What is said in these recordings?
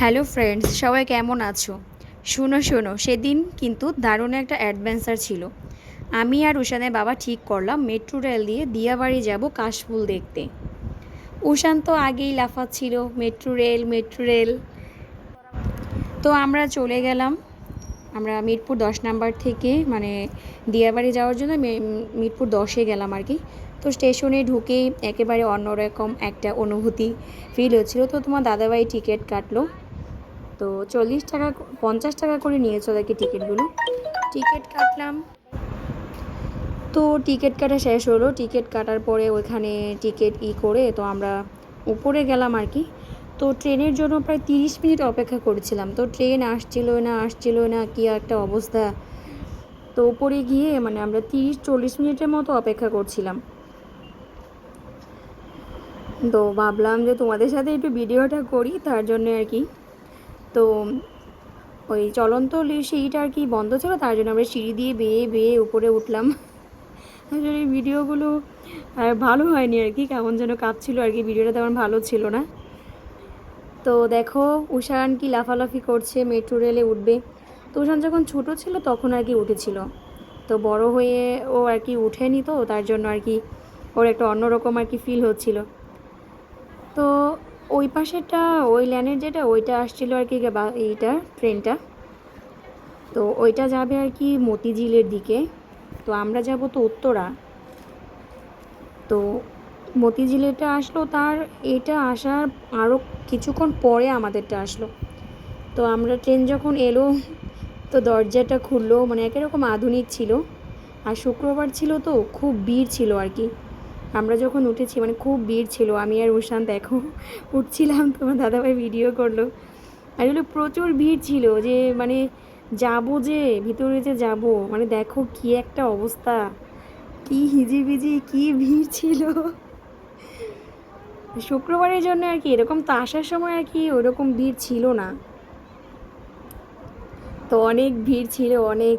Hello friends, সবাই কেমন আছো? শোনো শোনো, সেদিন কিন্তু দারুণ একটা অ্যাডভেঞ্চার ছিল। আমি আর উষানের বাবা ঠিক করলাম মেট্রো রেল দিয়ে দিয়াবাড়ি যাব কাশফুল দেখতে। উষান তো আগেই লাফাচ্ছিল মেট্রো রেল মেট্রো রেল তো আমরা চলে গেলাম, আমরা মিরপুর দশ নাম্বার থেকে মানে দিয়াবাড়ি যাওয়ার জন্য মিরপুর দশে গেলাম আর কি। তো স্টেশনে ঢুকেই একেবারে অন্যরকম একটা অনুভূতি ফিল হচ্ছিল। তো তোমার দাদাভাই টিকিট কাটলো। তো চল্লিশ টাকা পঞ্চাশ টাকা করে আর কি টিকিটগুলো। টিকিট কাটলাম। তো টিকিট কাটা শেষ হলো। টিকিট কাটার পরে ওইখানে টিকিট ই করে তো আমরা উপরে গেলাম আর কি। তো ট্রেনের জন্য প্রায় তিরিশ মিনিট অপেক্ষা করেছিলাম। তো ট্রেন আসছিল না আসছিল না, কি একটা অবস্থা। তো উপরে গিয়ে মানে আমরা তিরিশ, চল্লিশ মিনিটের মতো অপেক্ষা করছিলাম। তো ভাবলাম যে তোমাদের সাথে একটু ভিডিওটা করি, তার জন্য আর কি। তো ওই চলন্ত সিঁড়িটা আর কি বন্ধ ছিল, তার জন্য আমরা সিঁড়ি দিয়ে বেয়ে বেয়ে উপরে উঠলাম। আসলে ভিডিওগুলো আর ভালো হয়নি আর কি, কেমন যেন কাঁপছিল আর কি, ভিডিওটা তেমন ভালো ছিল না। তো দেখো উষান কি লাফালাফি করছে, মেট্রো রেলে উঠবে। তো উষান যখন ছোটো ছিল তখন আর কি উঠেছিল। তো বড় হয়ে ও আর কি উঠেনি তো, তার জন্য আর কি ওর একটা অন্যরকম আর কি ফিল হচ্ছিল। তো ওই পাশেরটা, ওই ল্যানের যেটা, ওইটা আসছিল আর কি এইটা, ট্রেনটা। তো ওইটা যাবে আর কি মতিঝিলের দিকে। তো আমরা যাব তো উত্তরা। তো মতিঝিলেরটা আসলো, তার এটা আসার আরও কিছুক্ষণ পরে আমাদেরটা আসলো। তো আমরা ট্রেন যখন এলো, তো দরজাটা খুললো মানে একরকম আধুনিক ছিল। আর শুক্রবার ছিল তো, খুব ভিড় ছিল আর কি। আমরা যখন উঠেছি মানে খুব ভিড় ছিল, আমি আর উষান দেখো উঠছিলাম তোমার দাদাভাই ভিডিও করল। আসলে প্রচুর ভিড় ছিল যে মানে যাব যে, ভিতরে যে যাব মানে দেখো কি একটা অবস্থা, কি হিজিবিজি, কি ভিড় ছিল। শুক্রবারের জন্য আর কি, এরকম তো আসার সময় আর কি ওরকম ভিড় ছিল না। তো অনেক ভিড় ছিল, অনেক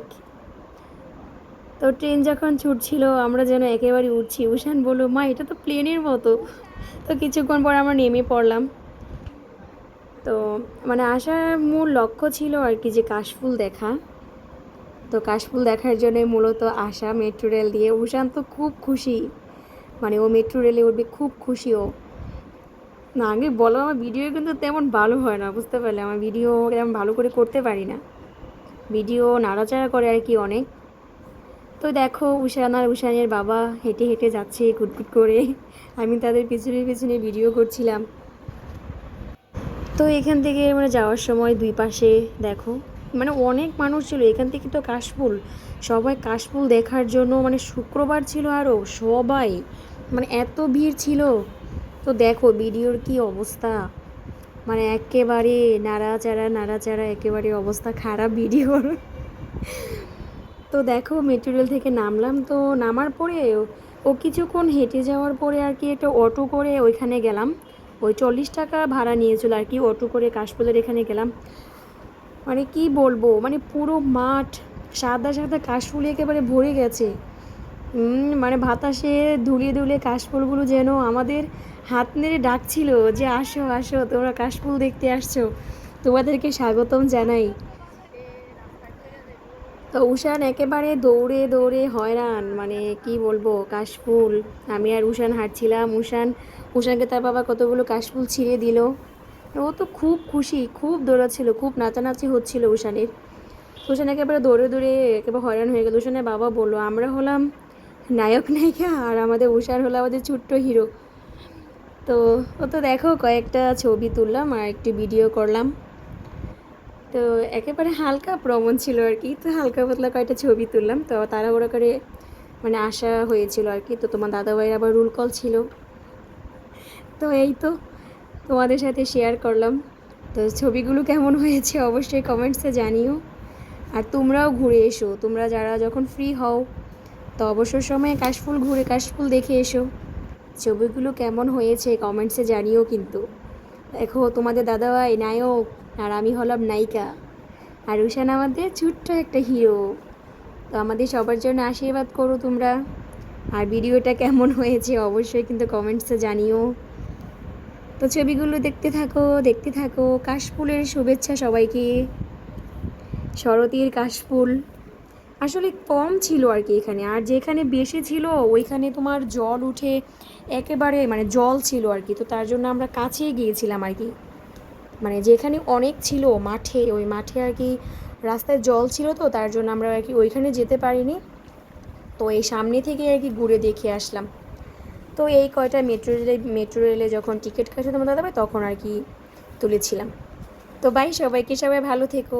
তো ট্রেন যখন ছুটছিল, আমরা যেন একেবারে উঠছি। উষান বলল, মা, এটা তো প্লেনের মতো। তো কিছুক্ষণ পর আমরা নেমে পড়লাম। তো মানে আসার মূল লক্ষ্য ছিল আর কি যে কাশফুল দেখা। তো কাশফুল দেখার জন্য মূলত আসা মেট্রো রেল দিয়ে। উষান তো খুব খুশি। মানে ও মেট্রো রেলে উঠবে, খুব খুশি ও। না, আগে বলো, আমার ভিডিও কিন্তু তেমন ভালো হয় না, বুঝতে পারলে? আমার ভিডিও তেমন ভালো করে করতে পারি না। ভিডিও নাড়াচাড়া করে আর কি অনেক। তো দেখো উষান আর উষানের বাবা হেঁটে হেঁটে যাচ্ছে কুটকুট করে। আমি তাদের পিছনে পিছনে ভিডিও করছিলাম। তো এখান থেকে মানে যাওয়ার সময় দুই পাশে দেখো মানে অনেক মানুষ ছিল। এখান থেকে তো কাশফুল। সবাই কাশফুল দেখার জন্য মানে শুক্রবার ছিল আরও সবাই। মানে এত ভিড় ছিল। তো দেখো, ভিডিওর কি অবস্থা। মানে একেবারে নাড়াচাড়া নাড়াচাড়া, একেবারে অবস্থা খারাপ ভিডিওর। তো দেখো মেট্রো রেল থেকে নামলাম তো নামার পরে ও কিছুক্ষণ হেঁটে যাওয়ার পরে আর কি একটা অটো করে ওইখানে গেলাম। ওই চল্লিশ টাকা ভাড়া নিয়েছিল আর কি, অটো করে কাশফুলের এখানে গেলাম। মানে কি বলব মানে পুরো মাঠ সাদা সাদা কাশফুলে একেবারে ভরে গেছে। মানে বাতাসে ধুলিয়ে ধুলিয়ে কাশফুলগুলো যেন আমাদের হাত নেড়ে ডাকছিল যে, আসো আসো, তোমরা কাশফুল দেখতে আসছো। তোমাদেরকে স্বাগতম জানাই। তো উষান একেবারে দৌড়ে দৌড়ে হয়রান মানে কি বলব, কাশফুল। আমি আর উষান হাঁটছিলাম। উষান, উষানকে তার বাবা কতগুলো কাশফুল ছিঁড়ে দিল। ও তো খুব খুশি, খুব দৌড়াচ্ছিল, খুব নাচানাচি হচ্ছিল উষানের। উষান একেবারে দৌড়ে দৌড়ে একেবারে হয়রান হয়ে গেল। উষানের বাবা বলল, আমরা হলাম নায়ক নায়িকা আর আমাদের উষার হলো আমাদের ছোট্ট হিরো। তো ও তো দেখো কয়েকটা ছবি তুললাম আর একটি ভিডিও করলাম। তো একেবারে হালকা ভ্রমণ ছিল আর কি। তো হালকা পাতলা কয়েকটা ছবি তুললাম। তো তাড়াহুড়ো করে মানে আসা হয়েছিল আর কি। তো তোমার দাদাভাইয়ের আবার রুল কল ছিল। তো এই তো তোমাদের সাথে শেয়ার করলাম। তো ছবিগুলো কেমন হয়েছে অবশ্যই কমেন্টসে জানিও। আর তোমরাও ঘুরে এসো। তোমরা যারা যখন ফ্রি হও, তো অবসর সময়ে কাশফুল ঘুরে কাশফুল দেখে এসো। ছবিগুলো কেমন হয়েছে কমেন্টসে জানিও কিন্তু। দেখো তোমাদের দাদাভাই, নায়ক আর আমি হলাম নায়িকা। আর উষান আমাদের ছোট্ট একটা হিরো তো আমাদের সবার জন্য আশীর্বাদ করো তোমরা। আর ভিডিওটা কেমন হয়েছে অবশ্যই কিন্তু কমেন্টসে জানিও। তো ছবিগুলো দেখতে থাকো দেখতে থাকো। কাশফুলের শুভেচ্ছা সবাইকে। শরতের কাশফুল। আসলে কম ছিল আর কি এখানে। আর যেখানে বেশি ছিল, ওইখানে তোমার জল উঠে একেবারে মানে জল ছিল আর কি। তো তার জন্য আমরা কাছেই গিয়েছিলাম আর কি। মানে যেখানে অনেক ছিল মাঠে, ওই মাঠে আর কি রাস্তায় জল ছিল তো, তার জন্য আমরা আর কি ওইখানে যেতে পারিনি। তো এই সামনে থেকে আর কি ঘুরে দেখে আসলাম। তো এই কয়টা মেট্রো রেলে মেট্রো রেলে যখন টিকিট কাটে তোমার ভাই তখন আর কি তুলেছিলাম। তো বাই সবাইকে, সবাই ভালো থেকো।